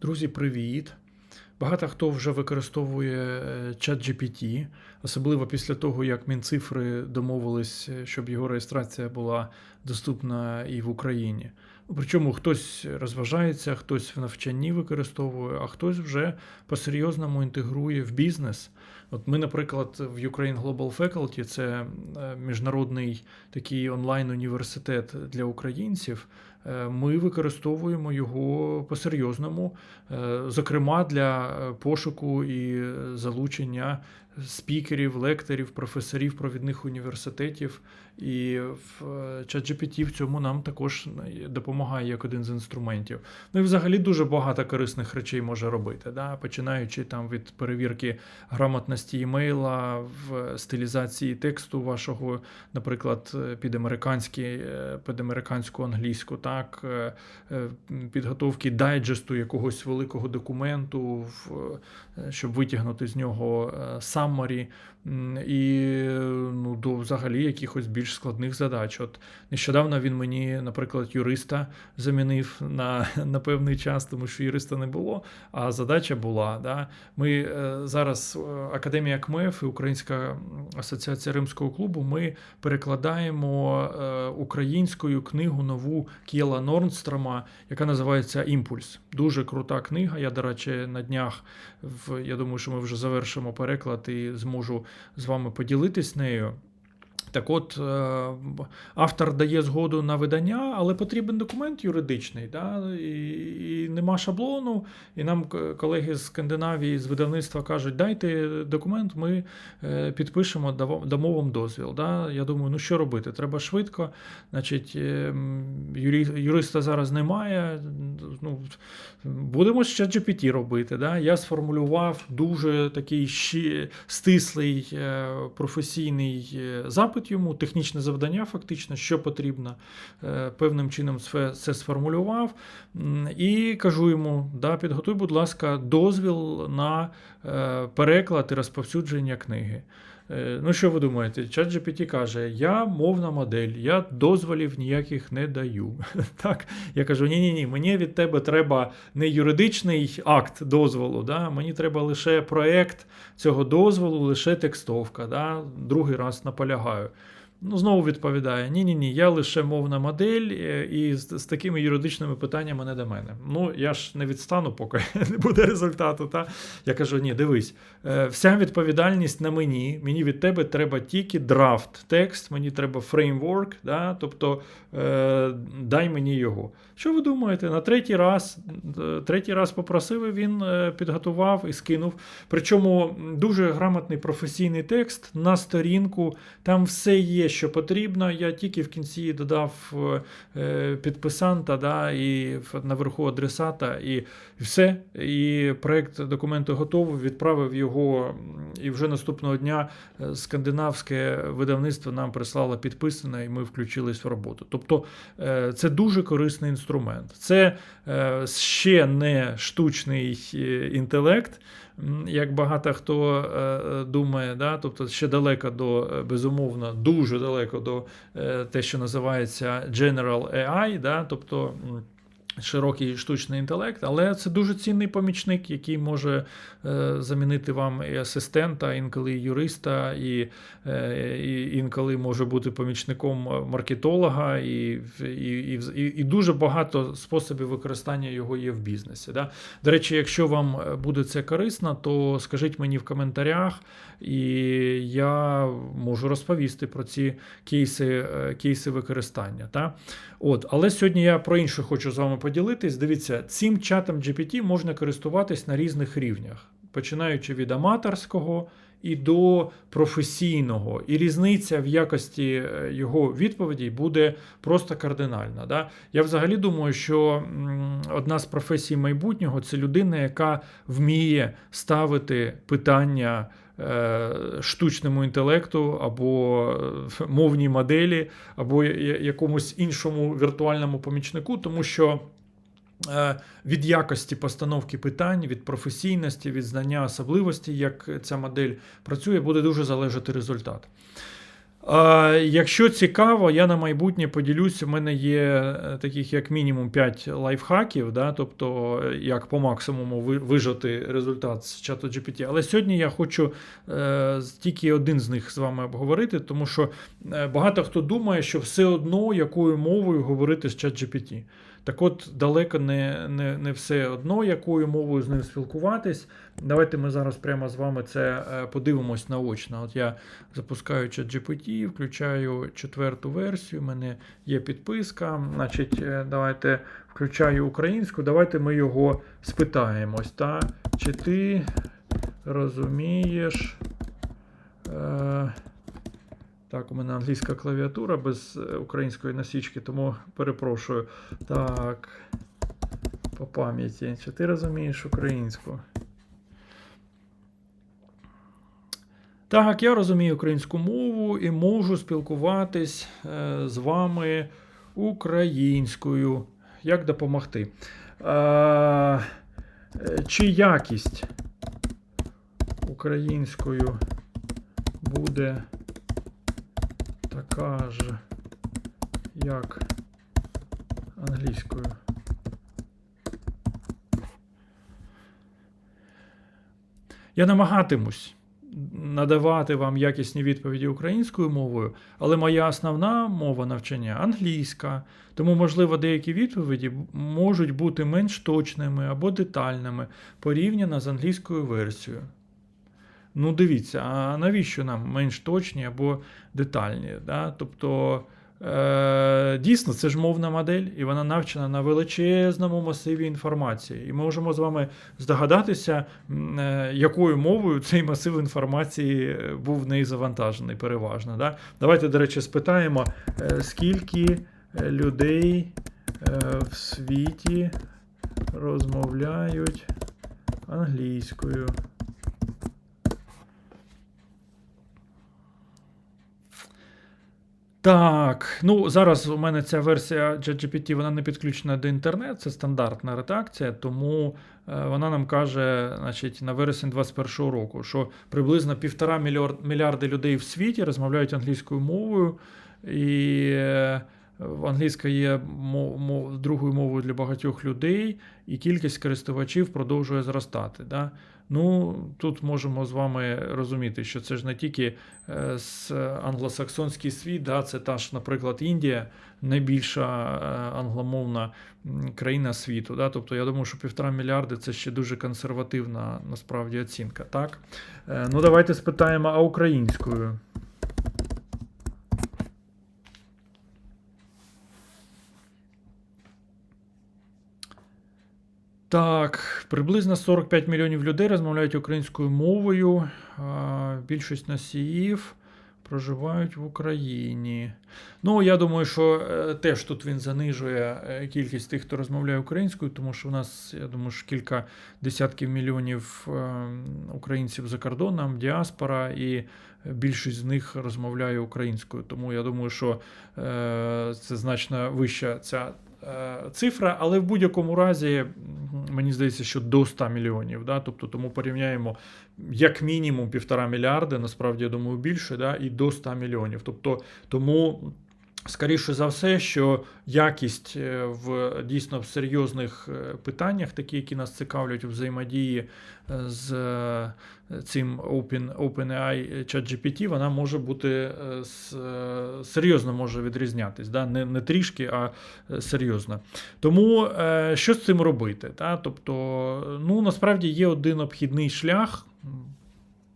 Друзі, привіт! Багато хто вже використовує е, ChatGPT, особливо після того, як Мінцифри домовились, е, щоб його реєстрація була доступна і в Україні. Ну, Причому хтось розважається, хтось в навчанні використовує, а хтось вже по-серйозному інтегрує в бізнес. От ми, наприклад, в Ukraine Global Faculty, це е, міжнародний такий онлайн-університет для українців. Е, Ми використовуємо його по-серйозному, е, зокрема для е, пошуку і залучення спікерів, лекторів, професорів провідних університетів. І в е, ChatGPT в цьому нам також допомагає як один з інструментів. Ну і взагалі дуже багато корисних речей може робити, да? починаючи там від перевірки грамотності імейла, в стилізації тексту вашого, наприклад, е, під американський, е, під американську англійську, так, підготовки дайджесту якогось великого документу, щоб витягнути з нього саммарі, і ну, до взагалі якихось більш складних задач. От нещодавно він мені, наприклад, юриста замінив на, на певний час, тому що юриста не було, а задача була. Да? Ми е, зараз е, Академія КМЕФ і Українська асоціація Римського клубу. Ми перекладаємо е, українською книгу нову Кєла Норнстрома, яка називається Імпульс. Дуже крута книга. Я, до речі, на днях в я думаю, що ми вже завершимо переклад і зможу з вами поділитись нею. Так от, е, автор дає згоду на видання, але потрібен документ юридичний, да? і, і нема шаблону. І нам колеги з Скандинавії, з видавництва кажуть, дайте документ, ми е, підпишемо, дамо вам дозвіл. Да? Я думаю, ну що робити? Треба швидко. Значить, е, юриста зараз немає. Ну, будемо ще GPT робити. Да? Я сформулював дуже такий стислий професійний е, запит йому, технічне завдання, фактично, що потрібно. Е, Певним чином це це сформулював. І кажу йому: да, підготуй, будь ласка, дозвіл на е, переклад і розповсюдження книги. Е, Ну, що ви думаєте? ChatGPT каже: я мовна модель, я дозволів ніяких не даю. Так, я кажу: ні, ні, ні, мені від тебе треба не юридичний акт дозволу, да? мені треба лише проект цього дозволу, лише текстовка. Да? Другий раз наполягаю. Ну, знову відповідає: ні, ні, я лише мовна модель, е, і з, з такими юридичними питаннями не до мене. Ну, я ж не відстану, поки не буде результату. Та? Я кажу: ні, дивись, е, вся відповідальність на мені. Мені від тебе треба тільки драфт текст, мені треба фреймворк, да? тобто е, дай мені його. Що ви думаєте? На третій раз, е, третій раз попросив, він підготував і скинув. Причому дуже грамотний професійний текст на сторінку. Там все є, що потрібно. Я тільки в кінці додав е, підписанта да, і наверху адресата, і все. І проект документу готовий, відправив його. І вже наступного дня е, скандинавське видавництво нам прислало підписане, і ми включились в роботу. Тобто е, це дуже корисний інструмент. Це ще не штучний інтелект. Як багато хто е, е, думає, да? тобто ще далеко до, е, безумовно, дуже далеко до те, що називається General AI, да? тобто широкий штучний інтелект, але це дуже цінний помічник, який може е, замінити вам і асистента, інколи юриста, і, е, і інколи може бути помічником е, маркетолога, і, і, і, і дуже багато способів використання його є в бізнесі. Да? До речі, якщо вам буде це корисно, то скажіть мені в коментарях, і я можу розповісти про ці кейси, кейси використання. Та? От, але сьогодні я про інше хочу з вами поділитись. Дивіться, цим чатом GPT можна користуватись на різних рівнях, починаючи від аматорського і до професійного. І різниця в якості е, його відповідей буде просто кардинальна. Да? Я взагалі думаю, що одна з професій майбутнього це людина, яка вміє ставити питання. Е, Штучному інтелекту або е, мовній моделі, або якомусь іншому віртуальному помічнику, тому що е, від якості постановки питань, від професійності, від знання особливості, як ця модель працює, буде дуже залежати результат. Якщо цікаво, я на майбутнє поділюсь. У мене є е, таких як мінімум 5 лайфхаків, да, тобто е, як по максимуму ви- вижати результат з чату GPT. Але сьогодні я хочу е, тільки один з них з вами обговорити, тому що е, багато хто думає, що все одно якою мовою говорити з чат GPT. Так от далеко не, не, не все одно, якою мовою з ним спілкуватись. Давайте ми зараз прямо з вами це е, подивимось наочно. От я запускаю ChatGPT, включаю четверту версію. У мене є підписка. Значить, е, давайте включаю українську. Давайте ми його спитаємось. Та? Чи ти розумієш? Е, так, у мене англійська клавіатура без е, української насічки, тому перепрошую. Так. По пам'яті. Чи ти розумієш українську? Так, я розумію українську мову і можу спілкуватись е, з вами українською. Як допомогти? Е, чи якість українською буде така ж, як англійською? Я намагатимусь надавати вам якісні відповіді українською мовою, але моя основна мова навчання англійська. Тому, можливо, деякі відповіді можуть бути менш точними або детальними порівняно з англійською версією. Ну, дивіться, а навіщо нам менш точні або детальні? Да? Тобто, е, дійсно, це ж мовна модель, і вона навчена на величезному масиві інформації. І ми можемо з вами здогадатися, е, якою мовою цей масив інформації е, був в неї завантажений переважно. Да? Давайте, до речі, спитаємо, е, скільки е, людей е, в світі розмовляють англійською. Так, ну зараз у мене ця версія ChatGPT, вона не підключена до інтернету, це стандартна редакція, тому е, вона нам каже, значить, на вересень 2021 року, що приблизно півтора мільярд, мільярди людей в світі розмовляють англійською мовою, і е, англійська є другою мовою для багатьох людей, і кількість користувачів продовжує зростати. Да? Ну, тут можемо з вами розуміти, що це ж не тільки е, англосаксонський світ, да, це та ж, наприклад, Індія, найбільша е, англомовна країна світу. Да? Тобто, я думаю, що півтора мільярди це ще дуже консервативна насправді оцінка. Так? Е, Ну, давайте спитаємо, а українською. Так, приблизно 45 мільйонів людей розмовляють українською мовою. Більшість носіїв проживають в Україні. Ну, я думаю, що е, теж тут він занижує е, кількість тих, хто розмовляє українською, тому що у нас, я думаю, що кілька десятків мільйонів е, українців за кордоном, діаспора, і більшість з них розмовляє українською. Тому я думаю, що е, це значно вища ця цифра, але в будь-якому разі мені здається, що до 100 мільйонів. Да? Тобто тому порівняємо як мінімум півтора мільярди, насправді я думаю, більше, да? і до 100 мільйонів. Тобто тому. Скоріше за все, що якість е, в дійсно в серйозних е, питаннях, такі, які нас цікавлять у взаємодії е, з цим Open, OpenAI ChatGPT, вона може бути серйозно може відрізнятись. Да? Не, не трішки, а серйозно. Тому що з цим робити? Та? Тобто, ну насправді є один обхідний шлях.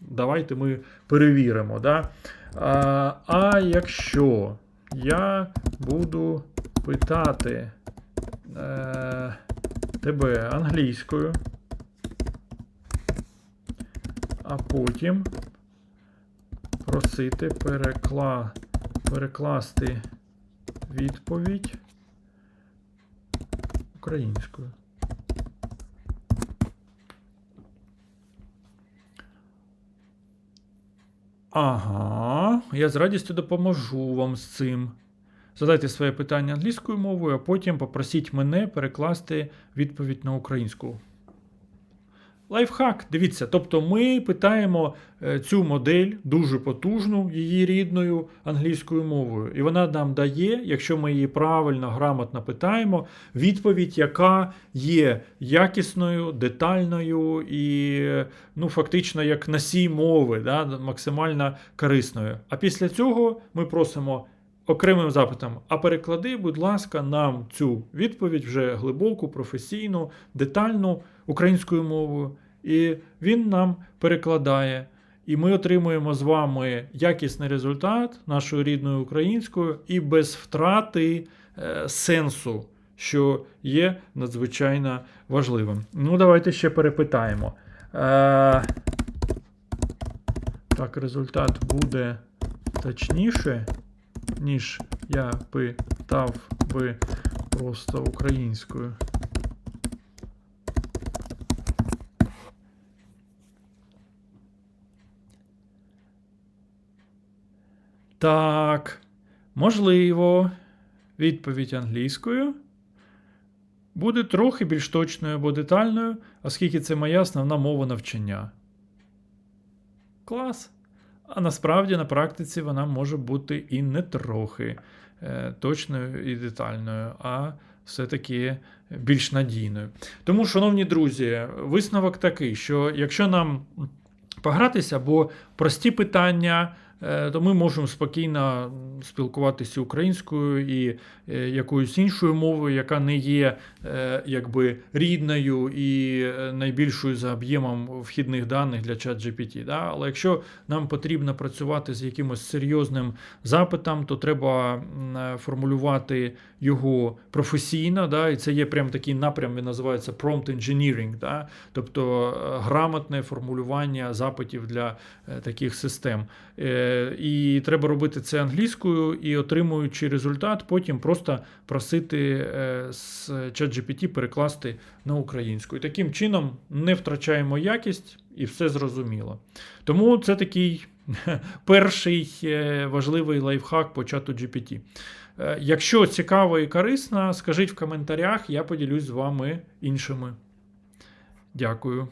Давайте ми перевіримо. Да? А, а якщо я буду питати е, тебе англійською, а потім просити перекла, перекласти відповідь українською. Ага, я з радістю допоможу вам з цим. Задайте своє питання англійською мовою, а потім попросіть мене перекласти відповідь на українську. Лайфхак. Дивіться, тобто ми питаємо е, цю модель дуже потужну, її рідною англійською мовою, і вона нам дає, якщо ми її правильно, грамотно питаємо, відповідь, яка є якісною, детальною і ну, фактично як носій мови, да, максимально корисною. А після цього ми просимо. Окремим запитом, а переклади, будь ласка, нам цю відповідь вже глибоку, професійну, детальну українською мовою. І він нам перекладає. І ми отримуємо з вами якісний результат нашою рідною українською і без втрати е, сенсу, що є надзвичайно важливим. Ну, давайте ще перепитаємо. Е, так, результат буде точніше, ніж я питав би просто українською. Так, можливо, відповідь англійською буде трохи більш точною або детальною, оскільки це моя основна мова навчання. Клас. А насправді на практиці вона може бути і не трохи е, точною і детальною, а все-таки більш надійною. Тому, шановні друзі, висновок такий, що якщо нам погратися, бо прості питання. Е, То ми можемо спокійно спілкуватися українською і е, якоюсь іншою мовою, яка не є е, якби рідною і найбільшою за об'ємом вхідних даних для ChatGPT. Да? Але якщо нам потрібно працювати з якимось серйозним запитом, то треба формулювати його професійно. Да? І це є прям такий напрям, він називається prompt engineering, да? тобто грамотне формулювання запитів для таких систем. І треба робити це англійською і отримуючи результат, потім просто просити е, з ChatGPT перекласти на українську. І таким чином не втрачаємо якість і все зрозуміло. Тому це такий перший е, важливий лайфхак по чату GPT. Е, Якщо цікаво і корисно, скажіть в коментарях, я поділюсь з вами іншими. Дякую.